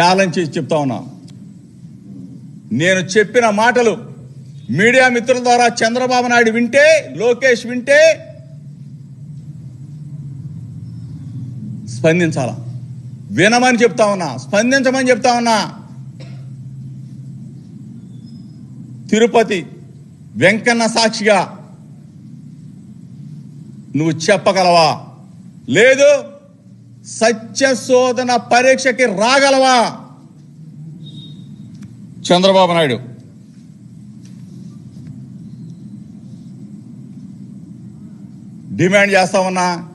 Challenge చేసి చెప్తా ఉన్నా. నేను చెప్పిన మాటలు మీడియా మిత్రుల ద్వారా చంద్రబాబు నాయుడు వింటే లోకేష్ వింటే స్పందించాలా? వినమని చెప్తా ఉన్నా. స్పందించమని చెప్తా ఉన్నా. తిరుపతి వెంకన్న సాక్షిగా నువ్వు చెప్పగలవా? లేదు. సత్యశోధన పరీక్షకి రాగలవా? చంద్రబాబు నాయుడు. డిమాండ్ చేస్తా ఉన్నా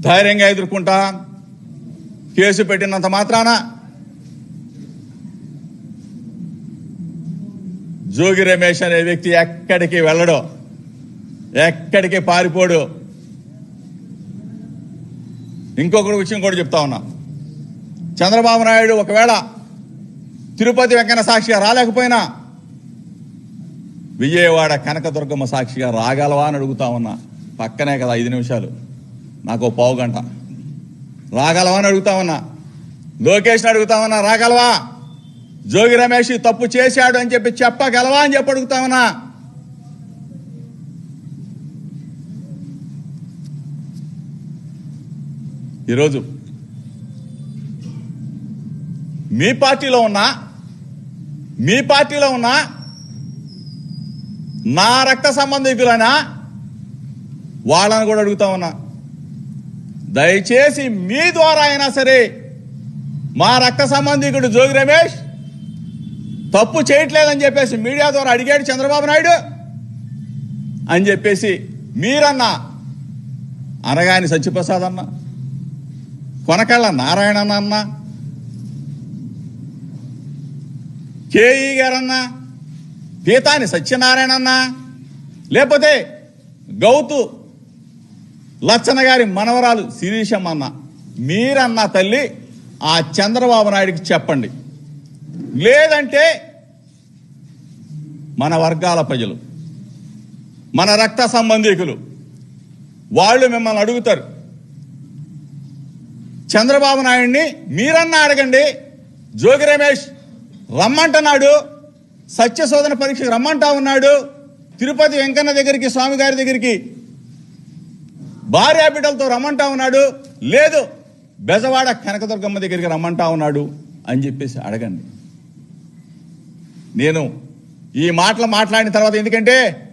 ధైర్యంగా ఎదుర్కొంటా కేసు పెట్టినంత మాత్రాన జోగి రమేష్ అనే వ్యక్తి ఎక్కడికి వెళ్ళడు ఎక్కడికి పారిపోడు. ఇంకొకటి విషయం కూడా చెప్తా ఉన్నా. చంద్రబాబు నాయుడు ఒకవేళ తిరుపతి వెంకన్న సాక్షిగా రాలేకపోయినా విజయవాడ కనకదుర్గమ్మ సాక్షిగా రాగలవా అని అడుగుతా ఉన్నా. పక్కనే కదా ఐదు నిమిషాలు. నాకు పావు గంట. రాగలవా అని అడుగుతా ఉన్నా. లోకేష్ని అడుగుతా ఉన్నా రాగలవా? జోగి రమేష్ తప్పు చేశాడు అని చెప్పి చెప్పగలవా? అని చెప్పి అడుగుతా ఉన్నా. ఈరోజు మీ పార్టీలో ఉన్నా మీ పార్టీలో ఉన్నా నా రక్త సంబంధికులైనా వాళ్ళని కూడా అడుగుతా ఉన్నా. దయచేసి మీ ద్వారా అయినా సరే మా రక్త సంబంధికుడు జోగి రమేష్ తప్పు చేయట్లేదని చెప్పేసి మీడియా ద్వారా అడిగాడు చంద్రబాబు నాయుడు అని చెప్పేసి మీరన్నా అనగాని సత్యప్రసాద్ అన్న. కొనకళ్ళ నారాయణ అన్న కేఈ గారన్నా పీతాని సత్యనారాయణ అన్న లేకపోతే గౌతు లచ్చన్న గారి మనవరాలు శిరీషమ్మన్న మీరన్న తల్లి ఆ చంద్రబాబు నాయుడికి చెప్పండి. లేదంటే మన వర్గాల ప్రజలు మన రక్త సంబంధికులు వాళ్ళు మిమ్మల్ని అడుగుతారు. చంద్రబాబు నాయుడిని మీరన్నా అడగండి. జోగి రమేష్ రమ్మంటున్నాడు. సత్యశోధన పరీక్షకు రమ్మంటా ఉన్నాడు. తిరుపతి వెంకన్న దగ్గరికి స్వామి గారి దగ్గరికి భార్యా బిడ్డలతో రమ్మంటా ఉన్నాడు. లేదు బెజవాడ కనకదుర్గమ్మ దగ్గరికి రమ్మంటా ఉన్నాడు అని చెప్పేసి అడగండి. నేను ఈ మాటలు మాట్లాడిన తర్వాత ఎందుకంటే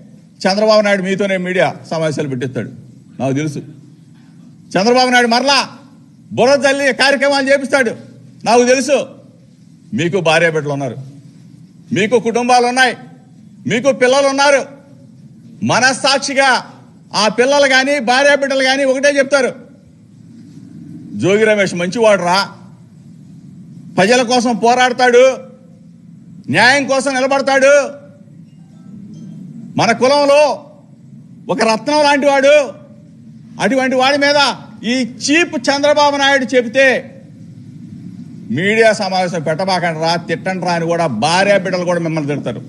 చంద్రబాబు నాయుడు మీతోనే మీడియా సమావేశాలు పెట్టిస్తాడు. నాకు తెలుసు. చంద్రబాబు నాయుడు మరలా బుర్ర తల్లి కార్యక్రమాలు చేపిస్తాడు. నాకు తెలుసు. మీకు భార్య బిడ్డలు ఉన్నారు. మీకు కుటుంబాలు ఉన్నాయి. మీకు పిల్లలు ఉన్నారు. మనస్సాక్షిగా ఆ పిల్లలు కానీ భార్య బిడ్డలు కానీ ఒకటే చెప్తారు. జోగి రమేష్ మంచివాడు రా ప్రజల కోసం పోరాడతాడు. న్యాయం కోసం నిలబడతాడు. మన కులంలో ఒక రత్నం లాంటి వాడు. అటువంటి వాడి మీద ఈ చీప్ చంద్రబాబు నాయుడు చెబితే మీడియా సమావేశం పెట్టబాకండి రా తిట్టండి రా అని కూడా భార్య బిడ్డలు కూడా మిమ్మల్ని తిడతారు.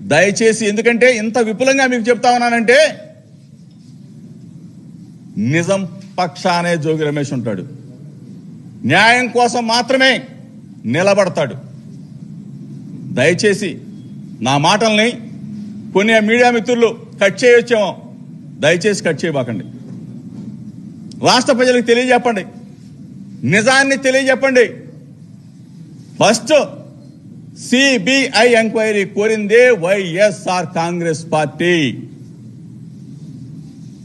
దయచేసి ఎందుకంటే ఇంత విపులంగా మీకు చెప్తా ఉన్నానంటే నిజం పక్షానే జోగి రమేష్ ఉంటాడు. న్యాయం కోసం మాత్రమే నిలబడతాడు. దయచేసి నా మాటల్ని కొన్ని మీడియా మిత్రులు కట్ చేయొచ్చేమో. దయచేసి కట్ చేయబాకండి. రాష్ట్ర ప్రజలకు తెలియజెప్పండి. నిజాన్ని తెలియజెప్పండి. ఫస్ట్ సిబిఐ ఎంక్వైరీ కోరిందే వైఎస్ఆర్ కాంగ్రెస్ పార్టీ.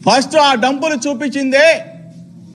ఫస్ట్ ఆ డంపులు చూపించిందే